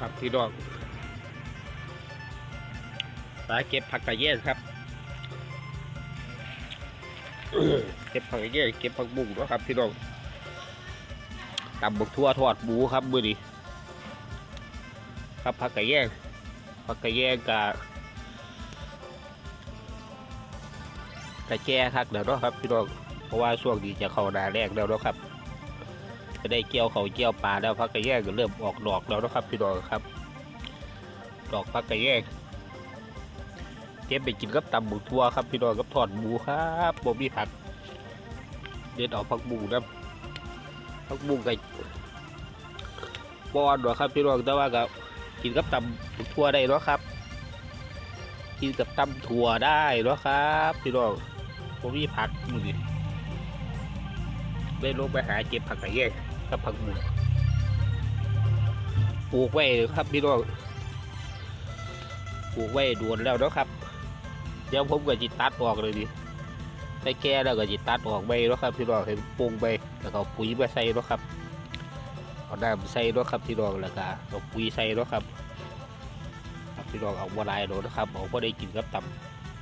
ครับพี่น้องปลาเก็บผักกระเย็นครับเก็บผักกระเย็นเก็บผักบุ้งนะครับพี่น้องตำบักทั่วทอดหมูครับมือนี้ครับผักกระเย็นผักกระเย็นกับกระแจครับเดี๋ยวนะครับพี่น้องเพราะว่าช่วงนี้จะเข้าหนาแรกแล้วนะครับ จะได้เกี่ยวเขาเกี่ยวปลาแล้วพักกระแยกก็เริ่มออกดอกแล้วนะครับพี่น้องครับ ดอกพักกระแยกเก็บไปกินกับตำหมูทัวครับพี่น้องกับทอดหมูครับบ่มีผักเด็ดออกผักบุ้งนะผักบุ้งไก่บอนหรอครับพี่น้องแต่ว่าก็กินกับตำหมูทัวได้เนาะครับ กินกับตำถั่วได้เนาะครับ พี่น้องบ่มีผักมือได้ลงไปหาเก็บผักกระแยก กับผักบุ้งปลูกไว้ครับพี่น้องปลูกไว้ดวนแล้วนะครับ เดี๋ยวผมก็จิตัดออกเลยดิได้แก่แล้วก็จิตัดออกไปเนาะครับพี่น้องให้มันปรุงไปแล้วก็ปุ๋ยมาใส่เนาะครับเอาน้ำใส่เนาะครับพี่น้องแล้วก็เอาปุ๋ยใส่เนาะครับพี่น้องเอาบัวลายเนนะครับเอาพอได้กินกับต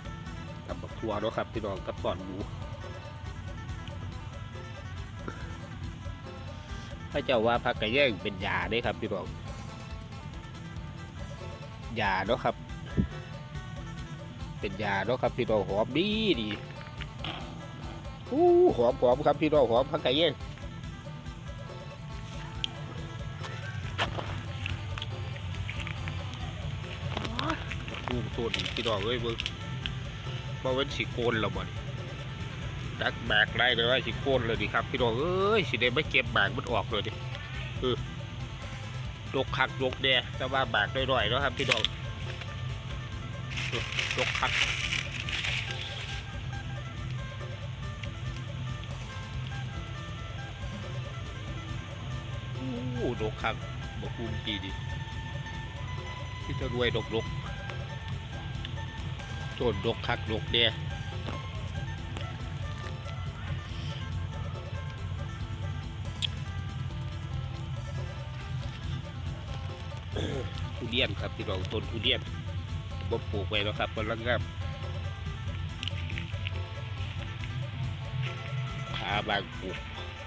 ำตำบักทัวเนาะครับพี่น้องกับตอนหมู พระเจ้าว่าพักกระแยงเป็นยาด้ครับพี่น้องยาเนาะครับ เป็นยาเนาะครับพี่น้องหอมดีดีอู้หอมหอมครับพี่น้องหอมพักกระแยงอู้ตัวนพี่น้องเอ้ยเบิ่งบ่เป็นสีโกนแล้วบ่ ดักแบกได้เลยว่าสีโกนเลยดิครับพี่น้องเอ้ยสิได้ไม่เก็บแบกมันออกเลยดิเออลกคักลกแดแต่ว่าแบกได้ร่อยๆเนาะครับพี่น้องเออลกคักอู้ดกคักบกภูมิจีดิที่จะรวยดกดกโจนดกคักดกแด ทุเรียนครับพี่น้องต้นทุเรียนบ่ปลูกไว้แล้วครับกำลังงามขาบางปลูก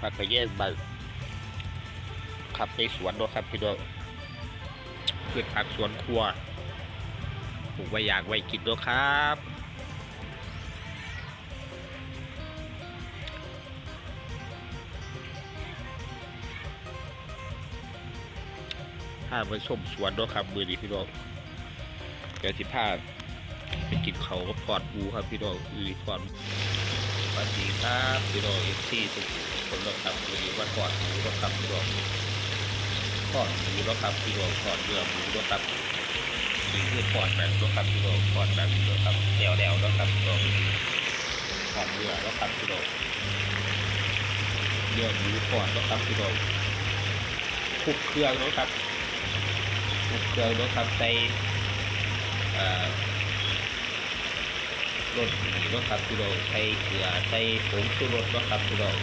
ผักกระเยงบางขับไปสวนนะครับพี่น้องเพื่อผักสวนครัวปลูกไว้อยากไว้กินด้วยครับ ถ้าไปส้มสวนเนาะครับมือนี้พี่น้องเดี๋ยวสิพาไปกินเขากับทอดหมูครับพี่น้องอือทอดสวัสดีครับพี่น้องเอฟซีทุกคนนะครับมือนี้ว่าทอดหมูเนาะครับพี่น้องทอดหมูเนาะครับพี่น้องทอดเนื้อหมูเนาะครับนี่คือทอดแบบเนาะครับพี่น้องทอดแบบเนาะครับแดวๆเนาะครับพี่น้องทอดเนื้อเนาะครับพี่น้องเนื้อหมูทอดนะครับพี่น้องคุกเครื่องเนาะครับ เครื่องเนาะครับใส่เอ่อรสดีเนาะครับพี่น้องใส่เกลือใส่ผงชูรสเนาะครับพี่น้อง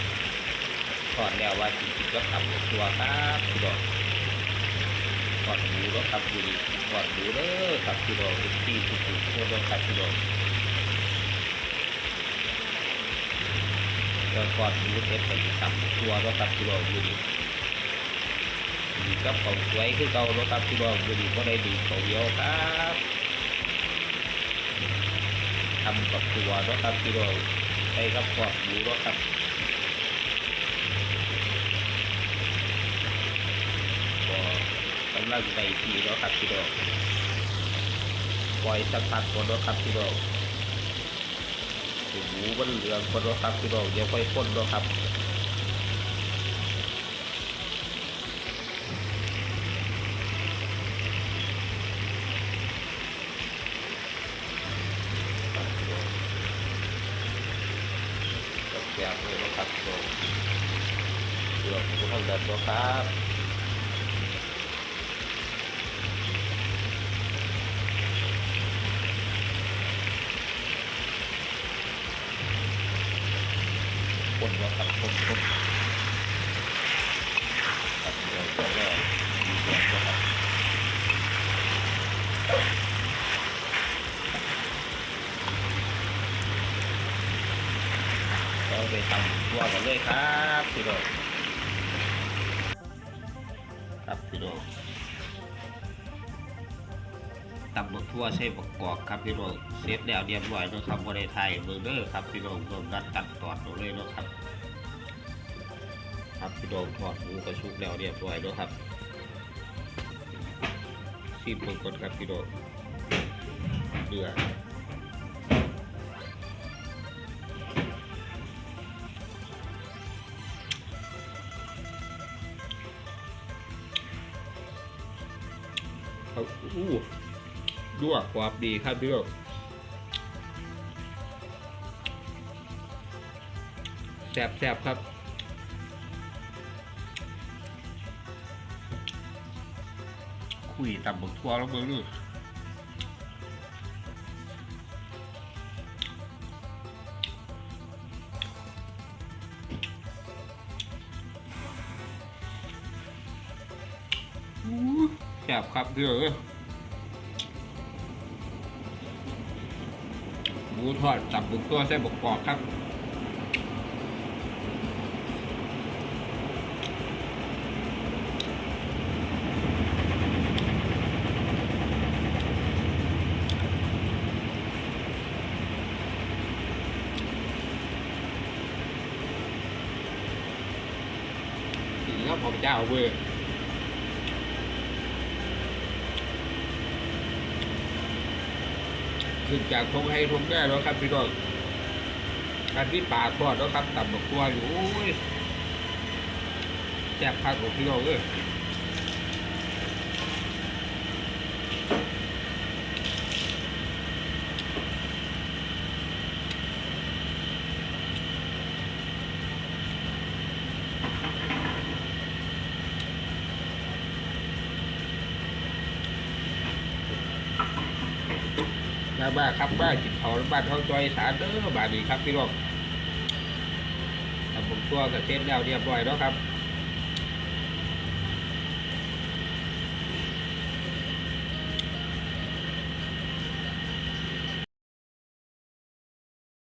ทอดแล้วว่าจริงๆก็ทำตัวครับพี่น้องทอดหมูเนาะครับดูดิทอดหมูเด้อครับพี่น้องที่ทุกๆรถขับพี่น้องแล้วทอดหมูเสร็จก็จะทำตัวเนาะครับพี่น้องดูดิดี กับเของสวยคือเก่าเนาะครับพี่น้องวันนี้ก็ได้ดีเขาเดียวครับทำกับตัวเนาะครับพี่น้องใช้กับขอบหมูเนะครับก็กำลังใจดีเนาะครับพี่น้องปล่อยสักพักก่อนเนาะครับพี่น้องหมูมันเหลืองก่อนเนาะครับพี่น้องเดี๋ยวค่อยพ่นเนะครับ ครับเดนเลือกผู้ทำแบบตัวครับคนนะครับคนคนครับเดี๋ยวก็แรกดีกว่านะครับ ไปตำตัวกันเลยครับพี่น้องครับพี่น้องตำบักทั่วใช้บักกอกครับพี่น้องเซฟแล้วเรียบร้อยนะครับบริไทยเบอร์เดอร์ครับพี่น้องรวมกันตัดตอดเอาเลยนะครับ ครับพี่น้องทอดหมูกระชุกแล้วเรียบร้อยนะครับซีบเบิ่งก่อนครับพี่น้องเดือด ครับอู้ด้วความดีครับพี่น้องแซ่บๆครับคุยตับบกทัวแล้วเบอร์ลูก บครับพี่น้อหมูทอดตับบุกตัวใส่บกกอกครับสีครับผมเจ้าเว้ย ขึ้นจากทงให้ทงแก้แล้วครับพี่น้องอันที่ป่าทอดแล้วครับตับบักตัวอยู่โอ้ยแซ่บพักของพี่น้องเอ้ย มาบ้าครับบ้ากินเขาบ้านเขาจอยสารเด้อบาดนีครับพี่น้องตับบักตัวกับเส้นแล้วเรียบร้อยแล้วครับ